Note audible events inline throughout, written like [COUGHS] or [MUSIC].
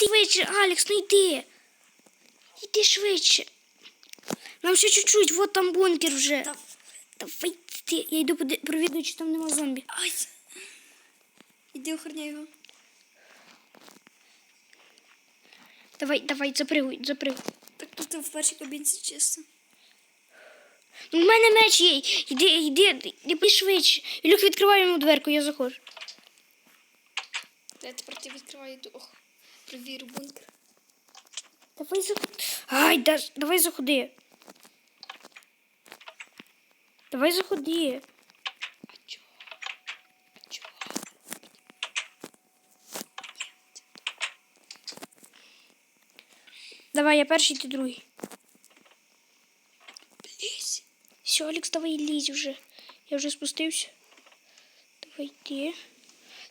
Ти швидше, Алекс, ну йди. Йди швидше. Нам ще чуть-чуть, вот там бункер вже. Давай ти. Я йду провідаю, чи там нема зомбі. Ай. Іди охороняй його. Давай, давай, запригуй, запригуй. Так тут в першій кабінці чисто. Ну, в мене меч є. Йди, йди, йди швидше. Ілюх, відкривай йому дверку, я заходжу. Я тепер ти відкриваю йду. Ох, провірю бункер. Давай заходи. Ай, да, давай заходи. Давай заходи. А чого? А чого? Давай, я перший, ти другий. Блізь. Все, Алекс, давай лізь вже. Я вже спустився. Давай йди.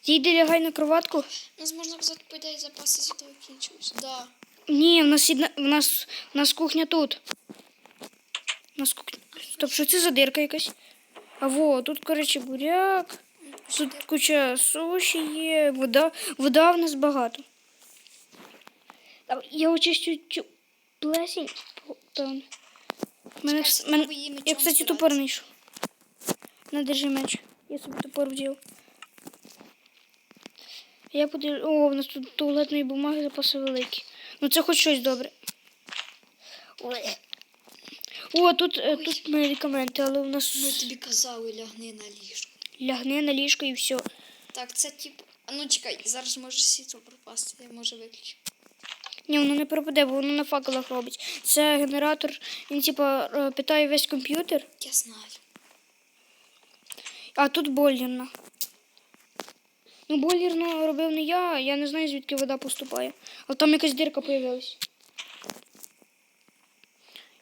Йди лягай на кроватку. У нас можна казати, по ідеї запаси з того кінчились. Да. Ні, в нас, одна, в нас, в нас кухня тут. У нас кухня. Стоп, що це за дирка якась? А во, тут, коротше, буряк. Тут куча суші є, вода, вода в нас багато. Я очищу цю плесінь. Там. Мене, Чекай, мене, спробуй її мечом я, кстати, збирати. топор знайшов. На, держи меч. Я собі топор взяв. Я подивлю. О, у нас тут туалетної бумаги запаси великі. Ну це хоч щось добре. Ой. О, тут, е, тут медикаменти, але у нас Ми тобі казали, лягни на ліжко. лягни на ліжко і все. Так, це тип. А ну чекай, зараз може світло пропасти, я може виключу. Ні, воно не пропаде, бо воно на факелах робить. Це генератор, він типа е, питає весь комп'ютер, Я знаю. а тут бойлерна. Ну, бойлерну робив не я, я не знаю, звідки вода поступає. Але там якась дирка появилась.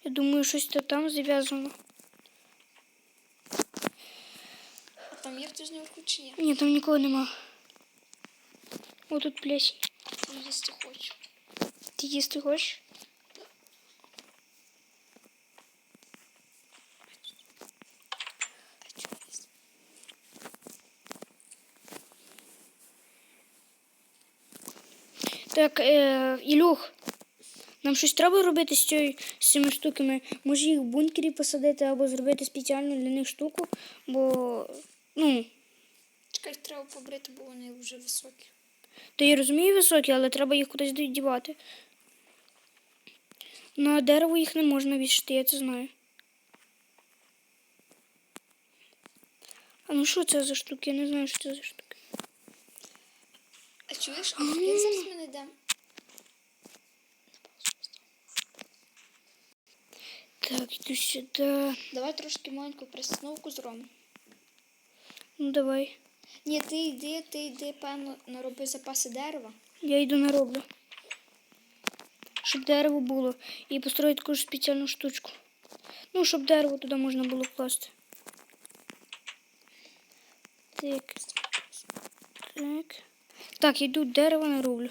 Я думаю, щось то там зав'язано. А там є хтось наверху чи ні? Ні, там нікого нема. О, тут плесінь. Я їсти хочу. Ти їсти хочеш? Так, е, Ілюх, нам щось треба робити з, цією, з цими штуками. Може їх в бункері посадити або зробити спеціальну для них штуку, бо, ну, Чекай, треба побрити, бо вони вже високі. то я розумію високі, але треба їх кудись дівати. На дерево їх не можна вішати, я це знаю. А ну що це за штуки? Я не знаю, що це за штуки. А чуєш, а як зараз ми знайдемо? Так, йду сюди. Давай трошки маленьку пристановку зробимо. Ну давай. Ні, ти йди, ти йди, певно, нароби запаси дерева. Я йду нароблю. Щоб дерево було. І построю таку ж спеціальну штучку. Ну, щоб дерево туди можна було вкласти. Так. Так. Так, йду дерево нароблю.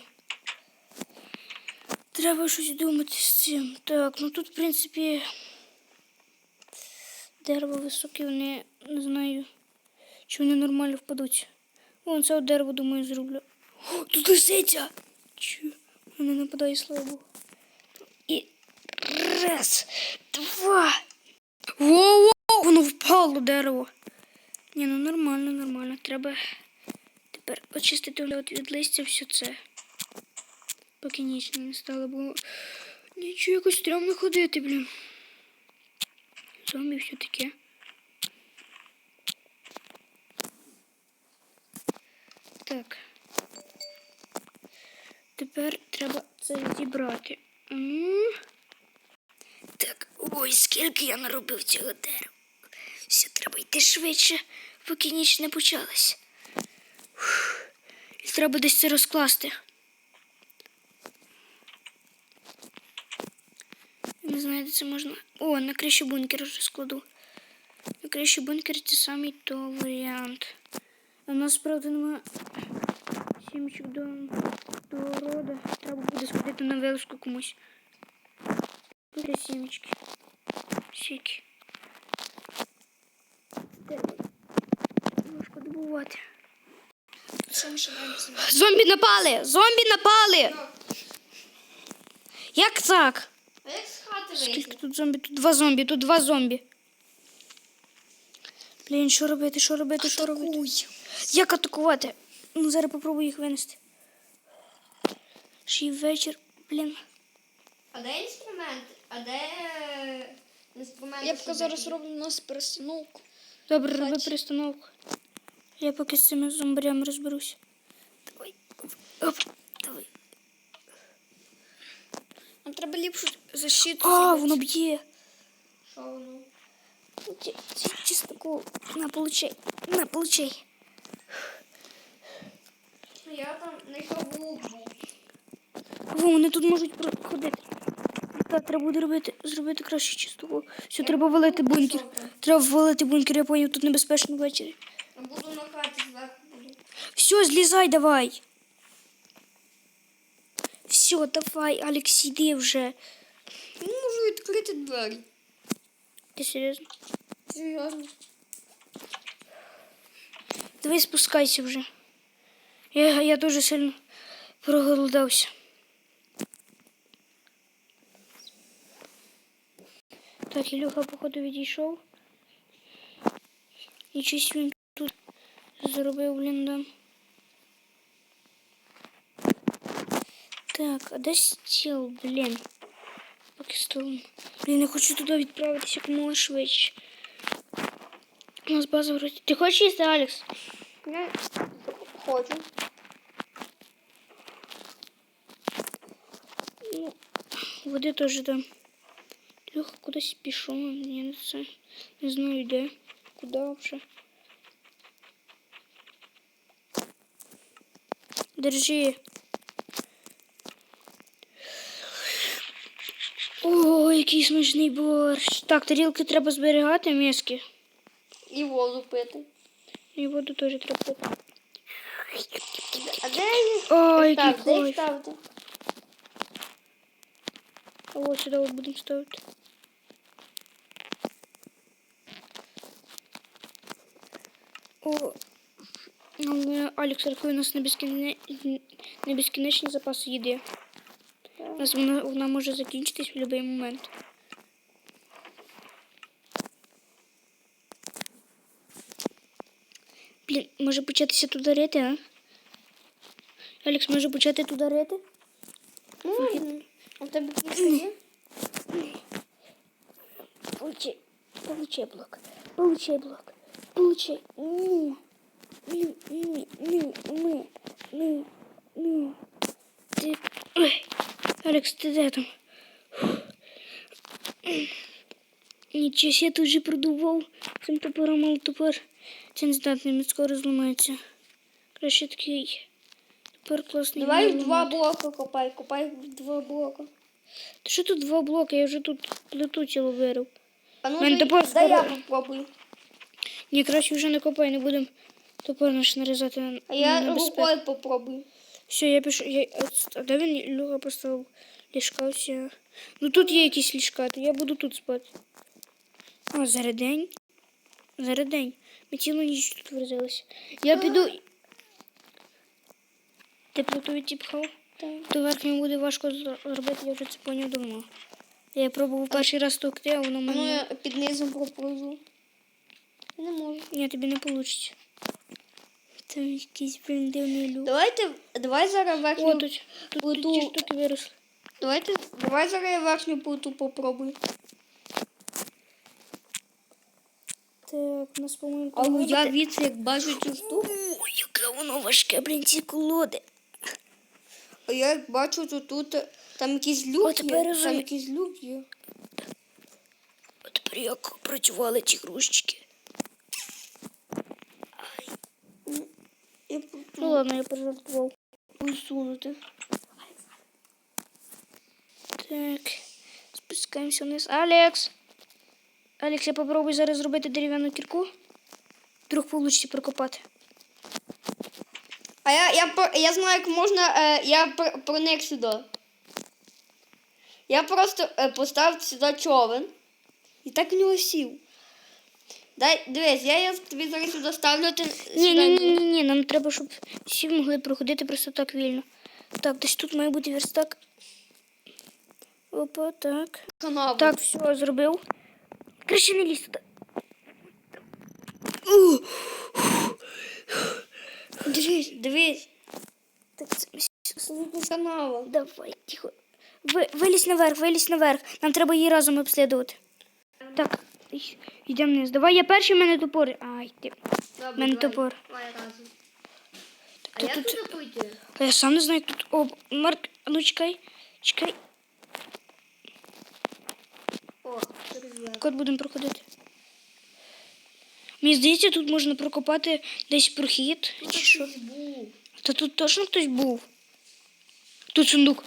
Треба щось думати з цим. Так, ну тут, в принципі, дерева високі, вони не знаю, чи вони нормально впадуть. Вон це дерево, думаю, зроблю. О, тут лисиця! Чу, вона нападає, слава Богу. І раз, два. Воу, воно впало дерево. Ні, ну нормально, нормально. Треба тепер очистити от від листя все це. Поки ніч не стало, бо нічого якось стрьомно ходити, блін. Зомбі все таке. Так. Тепер треба це зібрати. Так, ой, скільки я наробив цього дерева. Все, треба йти швидше, поки ніч не почалась. І треба десь це розкласти. Не знаю, де це можна. О, на криші бункера вже складу. На криші бункера це самий то варіант. У нас, правда, нема сімечок до, до рода. Треба буде сходити на вилазку комусь. Де сімечки? Сіки. Треба добувати. Все ми шукаємо собі. Зомбі напали! Зомбі напали! Як так? А як з хати Скільки тут зомбі? Тут два зомбі, тут два зомбі. Блін, що робити, що робити, що робити? Як атакувати? Ну, зараз попробую їх винести. Ще й вечір, блін. А де інструмент? А де інструмент? Я поки зараз роблю у нас перестановку. Добре, роби перестановку. Я поки з цими зомбарями розберусь. Давай. Оп, давай. Нам треба ліпшу защиту. А, воно б'є. Що воно? Ці- На, получай. На, получай. Ну, Я там знайшов лук. Во, вони тут можуть проходити. Так, треба буде робити, зробити краще чистову. Все, треба валити бункер. Треба валити бункер, я поняв, тут небезпечно ввечері. Все, злізай давай. Все, давай, Алекс, іди вже. Я не можу відкрити двері. Ти серйозно? Серйозно. Давай спускайся вже. Я, я дуже сильно проголодався. Так, Ілюха, походу, відійшов. І щось він тут зробив, блін, да. Так, а де стіл, блін? Поки столом. Блін, я хочу туди відправитися якомога швидше. У нас база вроді. Ти хочеш їсти, Алекс? Я хочу. Ну, води теж дам. Леха кудись пішов, я не це не знаю де. Куди вже. Держи. О, який смачний борщ. Так, тарілки треба зберігати, миски. І воду пити. І воду теж треба пити. А де їх? О, який Так, де їх кайф. ставити? А ось сюди от будемо ставити. О, але, Алекс, рахуй, у нас не, безкіне... не безкінечні запаси їди. У нас вона, вона може закінчитись в будь-який момент. Блін, може початися туди рити, а? Алекс, може почати туди рити? Можна. А в тебе є? Получай, получай блок, получай блок, получай. Ну, Алекс, ти де там? Нічого, я тут же продував цим топором, але топор це не здатний, він скоро зламається. Краще такий топор класний. Давай в два блока копай. Копай в два блока. Та що тут два блоки? Я вже тут плиту цілу вирив. А ну дай, дай я попробую. Ні, краще вже не копай, не будемо топор наш нарізати на А я на рукою попробую. Все, я пишу. Я... А де він Люга поставив ліжка всі? Ну тут є якісь ліжка, то я буду тут спати. А, зараз день. Зараз день. Ми цілу ніч тут вразилися. Я піду. Ти плиту відтіпхав? То верхньому буде важко зробити, я вже це поняв давно. Я пробував перший раз товкти, а воно А ну я під низом проповзу. Не можу. Ні, тобі не вийде. Там якийсь блін дивний люк. Давайте, давай зараз верхню тут, тут, тут плиту. ті штуки виросли. Давайте, давай зараз я верхню плиту попробую. Так, у нас, по-моєму, Але там я від як бачу цю штуку. Ой, яке воно важке, блін, ці колоди. А я як бачу, то тут там якийсь люк О, є. вже- Там якийсь люк є. А тепер як працювали ці грузчики. Я Ну ладно, я пожартував. посунути. Так, спускаємося вниз. Алекс! Алекс, я попробую зараз зробити дерев'яну кірку. Вдруг вийде прокопати. А я, я, я знаю, як можна. Е, я пр- проник сюди. Я просто е, поставив сюди човен і так в нього сів. Дай, дивись, я, я тобі зараз сюди ставлю. Ти, Ні, сюди- ні, ні, ні, ні, нам треба, щоб всі могли проходити просто так вільно. Так, десь тут має бути верстак. Опа, так. Канаву. Так, все, зробив. Краще не лізь туди. Дивись, дивись. Так, канава. Давай, тихо. Ви, вилізь наверх, вилізь наверх. Нам треба її разом обслідувати. Так, йдемо вниз. Давай я перший, в мене топор. Ай, ти. Добре, Мене топор. А як тут-? А я сам не знаю, тут. О, Марк, а ну чекай. Чекай. О. Кот будемо проходити. Мені здається, тут можна прокопати десь прохід. Тут Чи що? був. Та тут точно хтось був. Тут сундук.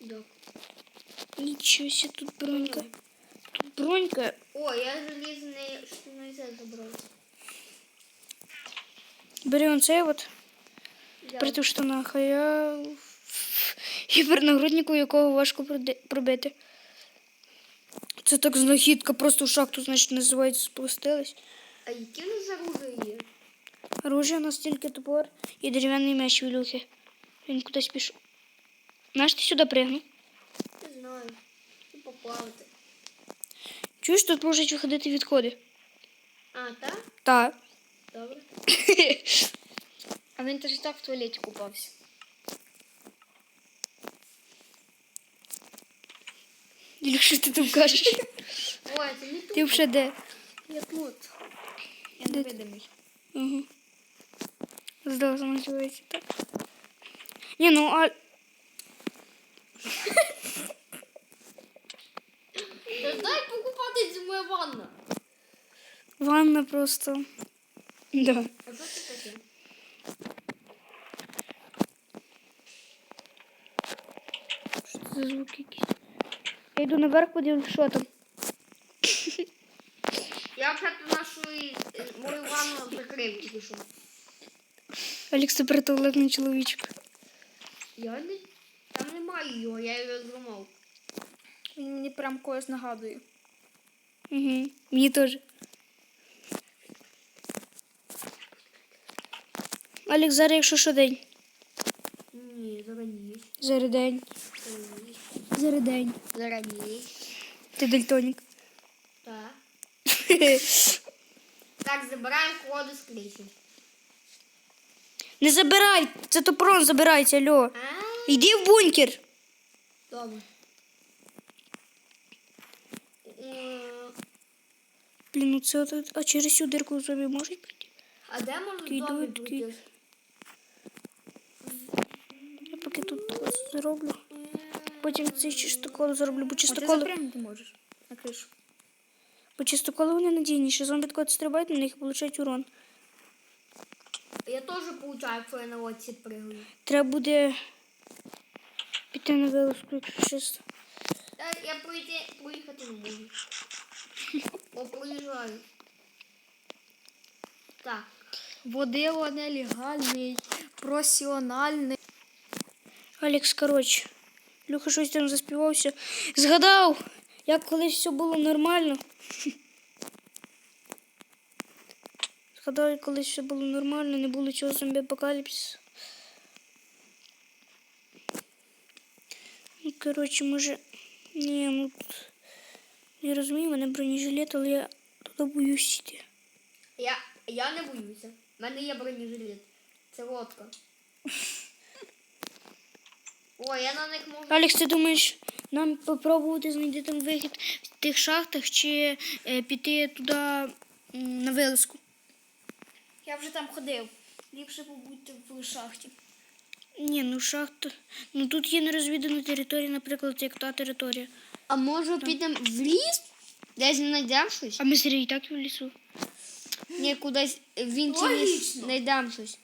Да. Нічого себе, тут бронька. Тут бронька. О, я залізний штурмовий забрав. Бери он цей от. Взяв. При в штанах, а я гіпернагруднику, якого важко пробити. Це так знахідка, просто в шахту, значить, називається, спустились. А які в нас оружие є? Оружие у нас тільки топор і дерев'яний меч Вілюхи. Він кудись пішов. Наш ти сюди пригнув? Не знаю. Ну, поплавати. Чуєш, тут можуть виходити відходи. А, так? Так. Добре. [COUGHS] А він теж так в туалеті купався. Ілюх, що ти там кажеш? Ой, це не тут. Ти вже де? Я тут. Я невидимий. Угу. Здалося, називається так. Ні, ну а Моя ванна. ванна просто. Да. А це таке? Що це за звуки якісь? Я йду наверх, подивлюсь, що там. Я вже нашу е, мою ванну закрив тільки що. Алекс, це притуалетний чоловічок. Я не... Там немає його, я його зламав. Він мені прям когось нагадує. Угу. Мені теж. Алекс, зараз якщо що день. Ні, зараніше. Зараз день. Зараз день. Зараніше. Ти дальтонік. Так. [LAUGHS] Так, забираємо коди з криші. Не забирай! Це топрон забирається, алло. Йди в бункер. добре. Е, Блін, ну це от- а через цю дирку зомбі можуть прийти? А де можна зомбі пройти? Я поки тут зроблю. Потім цей чистокол зроблю, бо А ти запрямити можеш на кришу. бо чистоколи вони надійніші. Зомбі тако стрибають на них получають урон. Я теж получаю, я на лодці пригаю. Треба буде піти на якщо чисто. Я пройти, проїхати не можу. [LAUGHS] Проїжджаю. Так. Водило нелегальний, професіональний. Алекс, коротше, Люха щось там заспівався. Згадав, як колись все було нормально. Згадав, як колись все було нормально, не було цього зомбі апокаліпсису. Ну, коротше, може. Ні, ну. Я розумію, в мене бронежилет, але я туди боюсь йти. Я, я не боюся. У мене є бронежилет. Це лодка. [LAUGHS] О, я на них можу. Алекс, ти думаєш, нам попробувати знайти там вихід в тих шахтах чи е, піти туди м, на вилазку? Я вже там ходив. Ліпше побудьте в шахті. Ні, ну шахта. Ну тут є нерозвідана територія, наприклад, як та територія. А може підемо в ліс? Десь знайдемо щось? А ми зрі так в лісу. Ні, кудись в інший ліс Логічно. знайдемо щось.